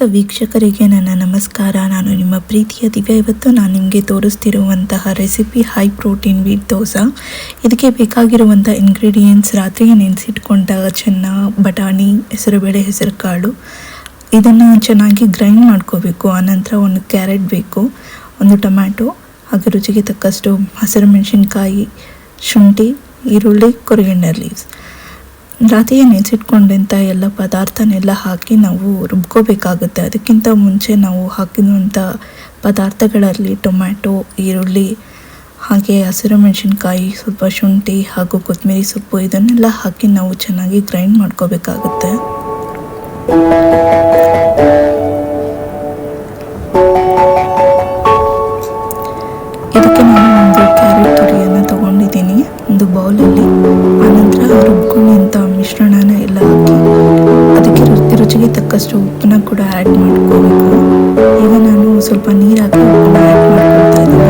ಸಮಸ್ತ ವೀಕ್ಷಕರಿಗೆ ನನ್ನ ನಮಸ್ಕಾರ. ನಾನು ನಿಮ್ಮ ಪ್ರೀತಿಯ ದಿವ್ಯ. ಇವತ್ತು ನಾನು ನಿಮಗೆ ತೋರಿಸ್ತಿರುವಂತಹ recipe high protein wheat dosa. ಇದಕ್ಕೆ ಬೇಕಾಗಿರುವಂಥ ಇಂಗ್ರೀಡಿಯೆಂಟ್ಸ್ ರಾತ್ರಿಗೆ ನೆನೆಸಿಟ್ಕೊಂಡ ಚೆನ್ನ, ಬಟಾಣಿ, ಹೆಸರುಬೇಳೆ, ಹೆಸರುಕಾಳು. ಇದನ್ನು ಚೆನ್ನಾಗಿ ಗ್ರೈಂಡ್ ಮಾಡ್ಕೋಬೇಕು. ಆನಂತರ ಒಂದು ಕ್ಯಾರೆಟ್ ಬೇಕು, ಒಂದು ಟೊಮ್ಯಾಟೊ, ಹಾಗೆ ರುಚಿಗೆ ತಕ್ಕಷ್ಟು ಹಸಿರು ಮೆಣಸಿನ್ಕಾಯಿ, ಶುಂಠಿ, ಈರುಳ್ಳಿ ಕೊರಿಯಂಡರ್ ಲೀವ್ಸ್ ರಾತ್ರಿಯೇ ನೆನೆಸಿಟ್ಕೊಂಡಂಥ ಎಲ್ಲ ಪದಾರ್ಥನೆಲ್ಲ ಹಾಕಿ ನಾವು ರುಬ್ಕೋಬೇಕಾಗುತ್ತೆ. ಅದಕ್ಕಿಂತ ಮುಂಚೆ ನಾವು ಹಾಕಿದಂಥ ಪದಾರ್ಥಗಳಲ್ಲಿ ಟೊಮ್ಯಾಟೊ, ಈರುಳ್ಳಿ, ಹಾಗೆ ಹಸಿರು ಮೆಣಸಿನ್ಕಾಯಿ, ಸ್ವಲ್ಪ ಶುಂಠಿ ಹಾಗೂ ಕೊತ್ತಂಬರಿ ಸೊಪ್ಪು ಇದನ್ನೆಲ್ಲ ಹಾಕಿ ನಾವು ಚೆನ್ನಾಗಿ ಗ್ರೈಂಡ್ ಮಾಡ್ಕೋಬೇಕಾಗುತ್ತೆ. ಇದಕ್ಕೆ ನಾನು ಒಂದು ಕ್ಯಾರೆಟ್ ತುರಿಯನ್ನು ತಗೊಂಡಿದ್ದೀನಿ. ಒಂದು ಬೌಲಲ್ಲಿ ರುಚಿಗೆ ತಕ್ಕಷ್ಟು ಉಪ್ಪನ್ನ ಕೂಡ ಆ್ಯಡ್ ಮಾಡ್ಕೋಬೇಕು. ಈಗ ನಾನು ಸ್ವಲ್ಪ ನೀರು ಹಾಕಿ ಉಪ್ಪನ್ನ ಆ್ಯಡ್ ಮಾಡ್ಕೊಳ್ತಾ ಇದ್ದೀನಿ.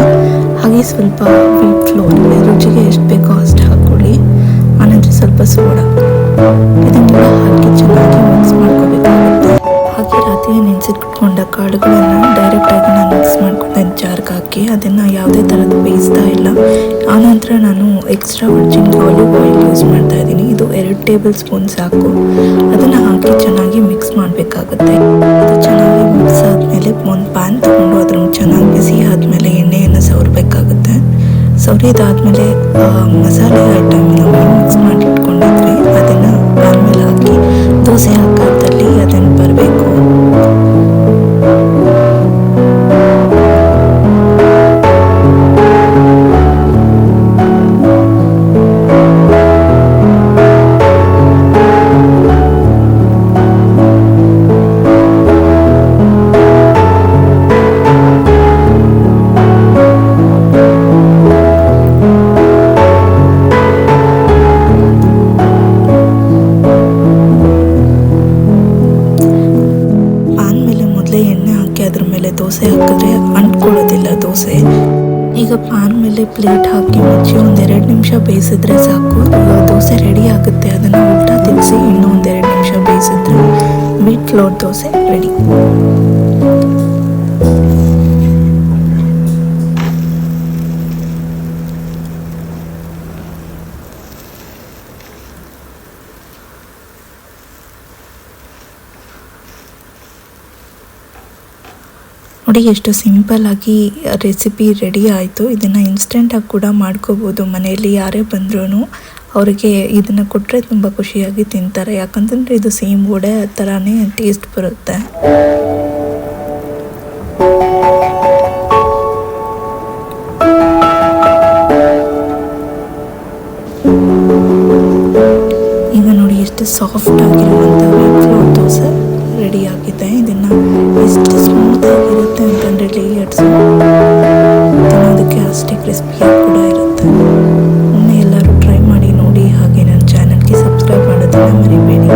ಹಾಗೆ ಸ್ವಲ್ಪ ವೀಟ್ ಫ್ಲೋರ್ ರುಚಿಗೆ ಎಷ್ಟು ಬೇಕೋ ಅಷ್ಟು ಹಾಕ್ಕೊಳ್ಳಿ. ಆನಂತರ ಸ್ವಲ್ಪ ಸೋಡಾ. ಇದನ್ನೆಲ್ಲ ಹಾಕಿ ಚೆನ್ನಾಗಿ ಮಿಕ್ಸ್ ಮಾಡ್ಕೋಬೇಕಾಗುತ್ತೆ. ಹಾಗೆ ರಾತ್ರಿ ನೆನೆಸಿಟ್ಕೊಂಡ ಕಾಳುಗಳನ್ನು ಡೈರೆಕ್ಟಾಗಿ ನಾನು ಮಿಕ್ಸ್ ಮಾಡ್ಕೊಂಡೆ ಜಾರ್ಗೆ ಹಾಕಿ ಅದನ್ನು ಯಾವುದೇ ಥರದ್ದು ಬೇಯಿಸ್ತಾ ಇಲ್ಲ. ಆನಂತರ ನಾನು extra virgin olive oil use ಮಾಡ್ತಾ ಇದ್ದೀನಿ. ಟೇಬಲ್ ಸ್ಪೂನ್ ಸಾಕು. ಅದನ್ನು ಹಾಕಿ ಚೆನ್ನಾಗಿ ಮಿಕ್ಸ್ ಮಾಡಬೇಕಾಗುತ್ತೆ. ಅದು ಚೆನ್ನಾಗಿ ಮಿಕ್ಸ್ ಆದಮೇಲೆ ಒಂದು ಪ್ಯಾನ್ ತಗೊಂಡು ಅದ್ರ ಚೆನ್ನಾಗಿ ಬಿಸಿ ಆದಮೇಲೆ ಎಣ್ಣೆಯನ್ನು ಸವರಬೇಕಾಗುತ್ತೆ. ಸವರಿದಾದಮೇಲೆ ಮಸಾಲೆ ಐಟಮ್ ಮಿಕ್ಸ್ ಮಾಡಿ ಮೇಲೆ ದೋಸೆ ಹಾಕಿದ್ರೆ ಅಂಟ್ಕೊಳ್ಳೋದಿಲ್ಲ ದೋಸೆ. ಈಗ ಪಾನ್ ಮೇಲೆ ಪ್ಲೇಟ್ ಹಾಕಿ ಮುಚ್ಚಿ ಒಂದೆರಡು ನಿಮಿಷ ಬೇಯಿಸಿದ್ರೆ ಸಾಕು. ದೋಸೆ ರೆಡಿ ಆಗುತ್ತೆ. ಅದನ್ನು ಉಲ್ಟಾ ತಿನ್ನಿಸಿ ಇನ್ನೂ ಒಂದೆರಡು ನಿಮಿಷ ಬೇಯಿಸಿದ್ರೆ ಮಿಟ್ ಫ್ಲೋರ್ ದೋಸೆ ರೆಡಿ. ನೋಡಿ, ಎಷ್ಟು ಸಿಂಪಲ್ ಆಗಿ ರೆಸಿಪಿ ರೆಡಿ ಆಯಿತು. ಇದನ್ನು ಇನ್ಸ್ಟೆಂಟಾಗಿ ಕೂಡ ಮಾಡ್ಕೋಬೋದು ಮನೆಯಲ್ಲಿ. ಯಾರೇ ಬಂದ್ರೂ ಅವರಿಗೆ ಇದನ್ನು ಕೊಟ್ಟರೆ ತುಂಬ ಖುಷಿಯಾಗಿ ತಿಂತಾರೆ. ಯಾಕಂತಂದರೆ ಇದು ಸೇಮ್ ವಡೆ ಥರನೇ ಟೇಸ್ಟ್ ಬರುತ್ತೆ. ಈಗ ನೋಡಿ, ಎಷ್ಟು ಸಾಫ್ಟ್ ಆಗಿರುವಂಥ ಫ್ಲೋರ್ ದೋಸೆ ರೆಡಿ ಆಗಿದೆ. ಇದನ್ನು ಎಷ್ಟು ತ್ರೀ ಇಯರ್ಸ್ ತಿನ್ನೋದಕ್ಕೆ ಅಷ್ಟೇ ಕ್ರಿಸ್ಪಿಯಾಗಿ ಕೂಡ ಇರುತ್ತೆ. ಒಮ್ಮೆ ಎಲ್ಲರೂ ಟ್ರೈ ಮಾಡಿ ನೋಡಿ ಹಾಗೆ ನನ್ನ ಚಾನಲ್ಗೆ ಸಬ್ಸ್ಕ್ರೈಬ್ ಮಾಡೋದನ್ನು ಮರಿಬೇಡಿ.